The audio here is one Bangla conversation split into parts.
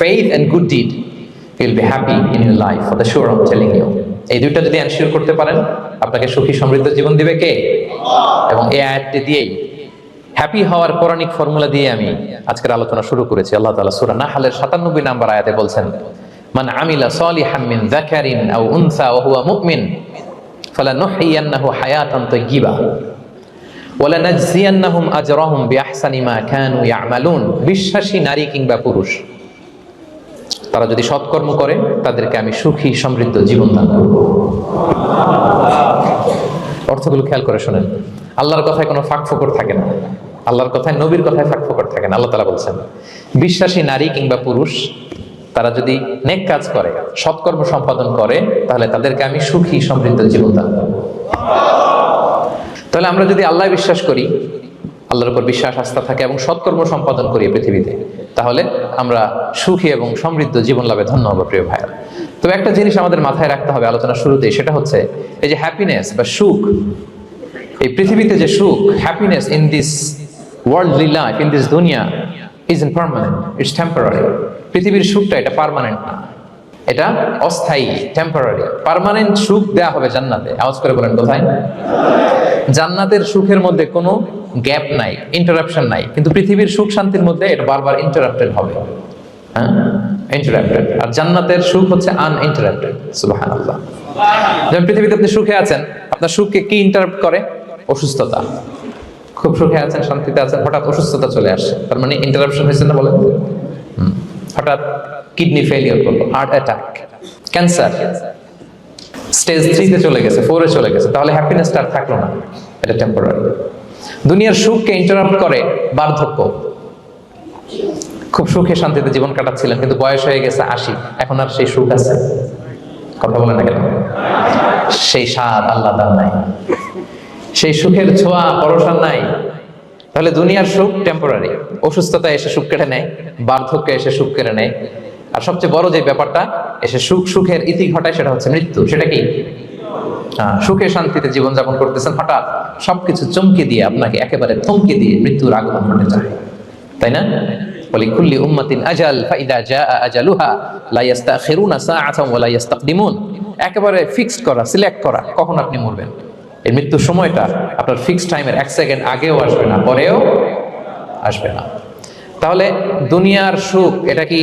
Faith and good deed will be happy in your life for the sure am telling you এই দুইটা যদি এনশিওর করতে পারেন, আপনাকে সুখী সমৃদ্ধ জীবন দিবে কে? এবং এই আয়াতটি দিয়েই হ্যাপি হওয়ার পৌরাণিক ফর্মুলা দিয়ে আমি আজকের আলোচনা শুরু করেছি। আল্লাহ তাআলা সূরা নাহলের 97 নম্বর আয়াতে বলছেন, মান আমিলা সালিহাম মিন যাকারিন আও উনসা ওয়া হুয়া মুমিন ফালানুহইয়ান্নাহু হায়াতান তাইয়্যিবা, ওয়ালানাজজিয়ান্নাহুম আজরাহুম বিআহসানি মা কানু ইয়ামালুন। বিশ্বাসী নারী কিংবা পুরুষ তারা যদি সৎকর্ম করে, তাদেরকে আমি সুখী, সমৃদ্ধ জীবন দান করব। অর্থগুলো খেয়াল করে শোনেন। আল্লাহর কথায় কোনো ফাঁক ফোকর থাকে না। আল্লাহর কথায়, নবীর কথায় ফাঁক ফোকর থাকে না। আল্লাহ তালা বলছেন, বিশ্বাসী নারী কিংবা পুরুষ, তারা যদি নেক কাজ করে, সৎকর্ম সম্পাদন করে, তাহলে তাদেরকে আমি সুখী, সমৃদ্ধ জীবন দান তাহলে আমরা যদি আল্লাহ বিশ্বাস করি, আল্লাহর উপর বিশ্বাস, আস্থা থাকে এবং সৎকর্ম সম্পাদন করি পৃথিবীতে তাহলে আমরা সুখী এবং সমৃদ্ধ জীবন লাভে ধন্য হব, প্রিয় ভাইয়ের তবে একটা জিনিস আমাদের মাথায় রাখতে হবে আলোচনা শুরুতেই, সেটা হচ্ছে এই যে হ্যাপিনেস বা সুখ, এই পৃথিবীতে যে সুখ happiness in this worldly life in this দুনিয়া is impermanent it's temporary পৃথিবীর সুখটা এটা পারমানেন্ট না। এটা অস্থায়ী টেম্পোরারি পারমানেন্ট সুখ দেয়া হবে জান্নাতে। আওয়াজ করে বলেন কোথায় জান্নাতের সুখের মধ্যে কোনো গ্যাপ নাই ইন্টারাপশন নাই। কিন্তু পৃথিবীর সুখ শান্তির মধ্যে এটা বারবার ইন্টারাপ্টেড হবে। হ্যাঁ? ইন্টারাপ্টেড আর জান্নাতের সুখ হচ্ছে আনইন্টারাপ্টেড যেমন পৃথিবীতে আপনি সুখে আছেন, আপনার সুখকে কি ইন্টারাপ্ট করে? অসুস্থতা। খুব সুখে আছেন, শান্তিতে আছেন, হঠাৎ অসুস্থতা চলে আসছে। তার মানে ইন্টারাপশন হয়েছে না বলেন। হঠাৎ কিডনি ফেলিয়ার করল হার্ট অ্যাটাক ক্যান্সার স্টেজ থ্রিতে চলে গেছে ফোরে চলে গেছে, তাহলে হ্যাপিনেসটা আর থাকল না। এটা টেম্পোরারি দুনিয়ার সুখকে ইন্টারাপ্ট করে বার্ধক্য। খুব সুখে শান্তিতে জীবন কাটাচ্ছিলেন, কিন্তু বয়স হয়ে গেছে আশি। এখন আর সেই সুখ আছে। কথা বলে না কেন? সেই স্বাদ আল্লাহ নাই। সেই সুখের ছোঁয়া পরশান নাই। তাহলে দুনিয়ার সুখ টেম্পোরারি অসুস্থতা এসে সুখ কেটে নেয়, বার্ধক্য এসে সুখ কেড়ে নেয়। আর সবচেয়ে বড় যে ব্যাপারটা, এসে সুখ সুখের ইতি ঘটায় সেটা হচ্ছে মৃত্যু। সেটা কি? সুখে শান্তিতে জীবনযাপন করতেছেন, হঠাৎ সবকিছু চমকে দিয়ে আপনাকে একেবারে থমকে দিয়ে মৃত্যুর আগমন ঘটে যায়। তাই না? বলি আজাল, ফাইদা জাআ আজালুহা একেবারে ফিক্সড করা সিলেক্ট করা, কখন আপনি মরবেন? মৃত্যুর সময়টা আপনার ফিক্সড টাইমের এক সেকেন্ড আগেও আসবে না, পরেও আসবে না। তাহলে দুনিয়ার সুখ, এটা কি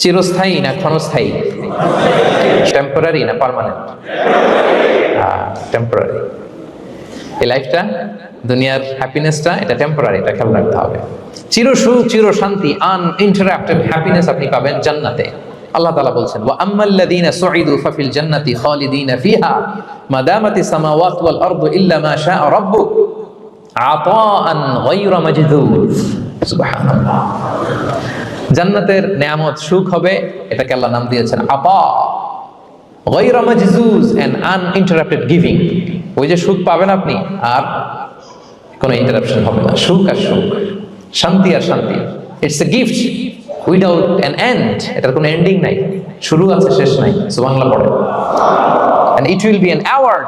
চিরস্থায়ী না ক্ষণস্থায়ী? টেম্পোরারি না পার্মানেন্ট টেম্পোরারি এই লাইফটা দুনিয়ার হ্যাপিনেসটা এটা টেম্পোরারি এটা খেয়াল রাখতে হবে। চির সুখ, চির শান্তি আনইন্টারাপ্টেড হ্যাপিনেস আপনি পাবেন জান্নাতে। আল্লাহ তাআলা বলছেন, ওয়া আম্মাল্লাযীনা সুঈদু ফাফিল জান্নাতি খালিদিনা ফিহা মাদামাতি সামাওয়াত ওয়াল আরদু ইল্লা মা শাআ রাব্বুক আতাআন গায়রা মাজদুদ সুবহানাল্লাহ। জান্নাতের নেয়ামত সুখ হবে, এটাকে আল্লাহ নাম দিয়েছেন আপা গায়রা মাজজুজ এন্ড আনইন্টারাপ্টেড গিভিং ওই যে সুখ পাবেন আপনি, আর কোনো ইন্টারাপশন হবে না। সুখ আর সুখ। শান্তি আর শান্তি। It's a gift without an end এটার কোনো এন্ডিং নাই। শুরু আছে, শেষ নাই। সুবহানাল্লাহ পড়ে। And it will be an award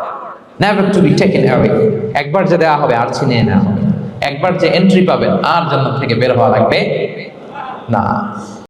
never to be taken away একবার যে দেওয়া হবে, আর ছিনিয়ে নেওয়া হবে। একবার যে এন্ট্রি পাবেন, আর জান্নাত থেকে বের হওয়া লাগবে। না।